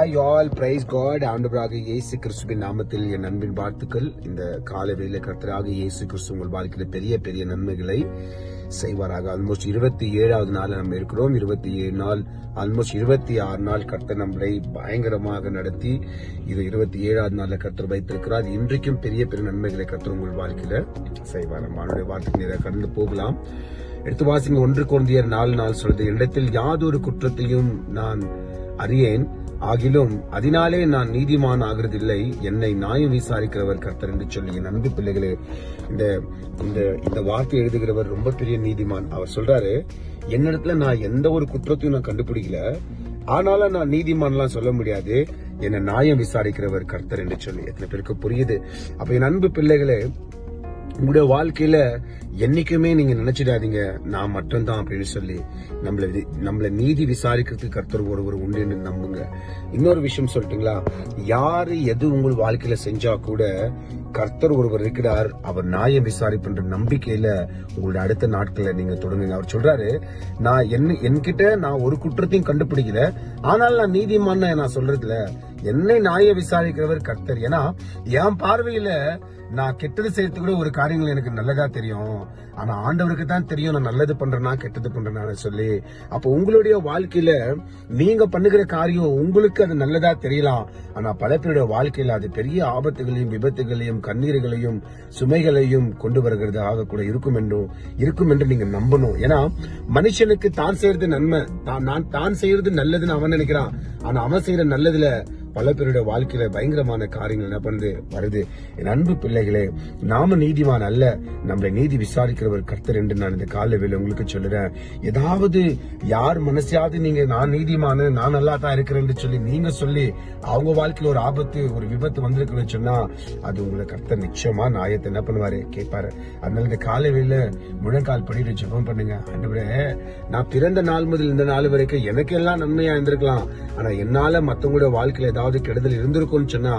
Hi all price God ஆண்டவராக இயேசு கிறிஸ்துவின் நாமத்தில் என் அன்பின் வாழ்த்துக்கள். இந்த கால வேலை கர்த்தராக இயேசு கிறிஸ்து உங்கள் வாழ்க்கையில் பெரிய பெரிய நன்மைகளை செய்வாராக. ஆல்மோஸ்ட் இருபத்தி ஏழாவது நாள் நம்ம இருக்கிறோம். இருபத்தி ஏழு நாள் ஆல்மோஸ்ட் இருபத்தி ஆறு நாள் கர்த்தர் நம்மளை பயங்கரமாக நடத்தி இது இருபத்தி ஏழாவது நாளில் கர்த்தர் வைத்திருக்கிறார். இன்றைக்கும் பெரிய பெரிய நன்மைகளை கர்த்தர் உங்கள் வாழ்க்கையில செய்வார். நம்ம அவனுடைய வார்த்தைக்கு நேராக கடந்து போகலாம். எடுத்து வாசிங்க. ஒன்று குழந்தையர் நாலு நாள் சொல்றது இடத்தில் யாதொரு குற்றத்தையும் நான் அறியேன். ஆகிலும் அதனாலே நான் நீதிமான் ஆகிறதில்லை. என்னை நியாயம் விசாரிக்கிறவர் கர்த்தர் என்று சொல்லி என் அன்பு பிள்ளைகளே இந்த இந்த இந்த வார்த்தை எழுதுகிறவர் ரொம்ப பெரிய நீதிமான். அவர் சொல்றாரு என்னிடத்துல நான் எந்த ஒரு குற்றத்தையும் நான் கண்டுபிடிக்கல. ஆனாலும் நான் நீதிமான்லாம் சொல்ல முடியாது. என்னை நியாயம் விசாரிக்கிறவர் கர்த்தர் என்று சொல்லி. எத்தனை பேருக்கு புரியுது. அப்ப என் அன்பு பிள்ளைகளே உங்களுடைய வாழ்க்கையில என்னைக்குமே நீங்க நினைச்சிடாதீங்க. நான் மட்டும்தான் அப்படின்னு சொல்லி நம்மள வி- நம்மள நீதி விசாரிக்கிறதுக்கு கர்த்தர் ஒருவர் உண்டுன்னு நம்புங்க. இன்னொரு விஷயம் சொல்லட்டுங்களா? யாரு எது உங்கள் வாழ்க்கையில செஞ்சா கூட கர்த்தர் ஒருவர் இருக்கிறார் அவர் நியாயம் விசாரிப்புன்ற நம்பிக்கையில உங்களுடைய அடுத்த நாட்களை நீங்க தொடங்குங்க. அவர் சொல்றாரு நான் என்ன என்கிட்ட நான் ஒரு குற்றத்தையும் கண்டுபிடிக்கல ஆனால் நான் நீதிமான்ன நான் சொல்றதுல என்னை நியாயம் விசாரிக்கிறவர் கர்த்தர். ஏன்னா என் பார்வையில நான் கெட்டது செய்யறது கூட ஒரு காரியங்கள் எனக்கு நல்லதா தெரியும். ஆனா ஆண்டவருக்கு தான் தெரியும் நான் நல்லது பண்றேனா கெட்டது பண்றேனா சொல்லி. அப்போ உங்களுடைய வாழ்க்கையில நீங்க பண்ணுகிற காரியம் உங்களுக்கு அது நல்லதா தெரியலாம். ஆனா பல பேருடைய வாழ்க்கையில அது பெரிய ஆபத்துகளையும் விபத்துகளையும் கண்ணீர்களையும் சுமைகளையும் கொண்டு வருகிறதாக கூட இருக்கும் என்றும் இருக்கும் என்று நீங்க நம்பணும். ஏன்னா மனுஷனுக்கு தான் செய்யறது நன்மை. தான் நான் தான் செய்யறது நல்லதுன்னு அவன் நினைக்கிறான். ஆனா அவன் செய்யற நல்லதுல பல பேருடைய வாழ்க்கையில பயங்கரமான காரியங்கள் என்ன பண்ணுது? வருது. என் அன்பு பிள்ளைகளே நாம நீதிமான் அல்ல. நம்மளை நீதி விசாரிக்கிறவர் கர்த்தர் என்று நான் இந்த கால உங்களுக்கு சொல்லுறேன். ஏதாவது யார் மனசையாவது நீங்க நான் நீதிமான நான் நல்லா தான் இருக்கிறேன்னு சொல்லி நீங்க சொல்லி அவங்க வாழ்க்கையில் ஒரு ஆபத்து ஒரு விபத்து வந்திருக்குன்னு சொன்னா அது உங்களை கர்த்தர் நிச்சயமா நாயத்தை என்ன பண்ணுவாரு? கேட்பாரு. அதனால இந்த கால முழங்கால் படிட்டு ஜெபம் பண்ணுங்க. ஆண்டவரே நான் பிறந்த நாள் முதல் இந்த நாள் வரைக்கும் எனக்கு எல்லாம் நன்மையா இருந்திருக்கலாம். ஆனா என்னால மத்தவங்களுடைய வாழ்க்கையில ஏதாவது கெடுதல் இருந்திருக்கும்னு சொன்னா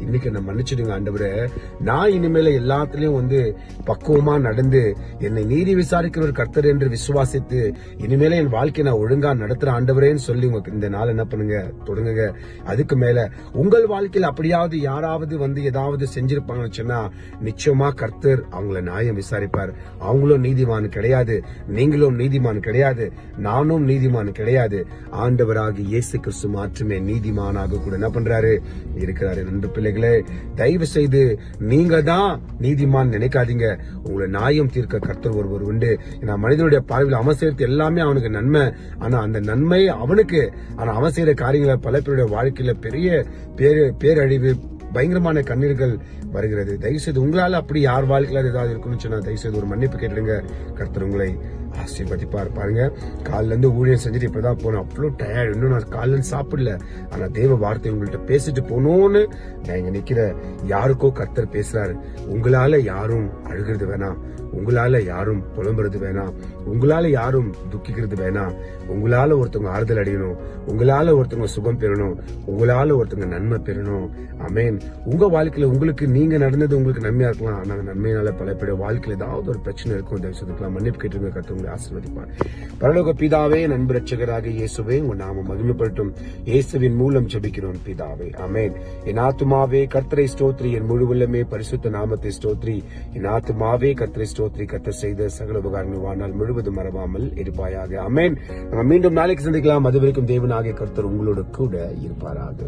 இன்னைக்கு என்ன மன்னிச்சிடுங்க ஆண்டவரே. நான் இனிமேல எல்லாத்துலயும் வந்து பக்குவமா நடந்து என்னை நீதி விசாரிக்கிற ஒரு கர்த்தர் என்று விசுவாசித்து இனிமேல என் வாழ்க்கையை நான் ஒழுங்கா நடத்துற ஆண்டவரேன்னு சொல்லி உங்களுக்கு இந்த நாள் என்ன பண்ணுங்க? தொடங்குங்க. அதுக்கு மேல உங்கள் வாழ்க்கையில அப்படியாவது யாராவது வந்து ஏதாவது செஞ்சிருப்பாங்கன்னு சொன்னா நிச்சயமா கர்த்தர் அவங்கள நியாயம் விசாரிப்பார். அவங்களும் நீதிமான் கிடையாது. நீங்களும் நீதிமான் கிடையாது. நானும் நீதிமான் கிடையாது. ஆண்டவராக இயேசு கிறிஸ்து மாற்றுமே நீதிமானாக கூட என்ன பண்றாரு? இருக்கிறாரு. நன்று பிள்ளைகளே தயவு செய்து தான் நீதிமான் நினைக்காதீங்க. உங்களை நியாயம் தீர்க்க கர்த்தர் ஒருவர் உண்டு. ஏன்னா மனிதனுடைய பார்வையில் அவன் செய்யறது எல்லாமே அவனுக்கு நன்மை. ஆனா அந்த நன்மை அவனுக்கு. ஆனா அவன் செய்யற காரியங்களை பல பேருடைய வாழ்க்கையில பெரிய பேரு பேரழிவு பயங்கரமான கண்ணீர்கள் வருகிறது. தயவுசெய்து உங்களால அப்படி யார் வாழ்க்கையில ஏதாவது இருக்குன்னு சொன்னா தயவுசெய்து ஒரு மன்னிப்பு கேட்டுடுங்க. கர்த்தர் உங்களை ஆசீர்வதிப்பார் பாருங்க. காலிலேருந்து ஊழியம் செஞ்சுட்டு இப்பதான் போனோம். அவ்வளோ டயர்ட் இன்னும் நான் காலைல சாப்பிடல. ஆனால் தேவ வார்த்தை உங்கள்கிட்ட பேசிட்டு போகணும்னு நான் இங்கே நிற்கிற யாருக்கோ கர்த்தர் பேசுகிறாரு உங்களால் யாரும் அழுகிறது வேணாம். உங்களால் யாரும் புலம்புறது வேணாம். உங்களால் யாரும் துக்கிக்கிறது வேணாம். உங்களால் ஒருத்தவங்க ஆறுதல் அடையணும். உங்களால் ஒருத்தவங்க சுகம் பெறணும். உங்களால் ஒருத்தவங்க நன்மை பெறணும். அமேன் உங்கள் வாழ்க்கையில் உங்களுக்கு நீங்கள் நடந்தது உங்களுக்கு நன்மையாக இருக்கலாம். ஆனால் நன்மையினால் பல பேருடைய வாழ்க்கையில் ஏதாவது ஒரு பிரச்சனை இருக்கும். தயவு செய்துக்கலாம் மன்னிப்பு கேட்டுருங்க கருத்து உங்களை ஆசீர்வதிப்பார். பரலோக பிதாவே நண்பு ரட்சகராக இயேசுவே உங்க நாம மகிமைப்படுத்தும். இயேசுவின் மூலம் ஜபிக்கிறோம் பிதாவே. அமேன் என் ஆத்துமாவே கர்த்தரை ஸ்தோத்ரி என் முழு உள்ளமே பரிசுத்த நாமத்தை ஸ்தோத்ரி என் ஆத்துமாவே கர்த்தரை ஸ்தோத்ரி கர்த்தர் செய்த சகல உபகாரங்கள் வாழ்நாள் முழுவதும் மறவாமல் இருப்பாயாக. அமேன் நம்ம மீண்டும் நாளைக்கு சந்திக்கலாம். அதுவரைக்கும் தேவனாகிய கர்த்தர் உங்களோட கூட இருப்பாராக.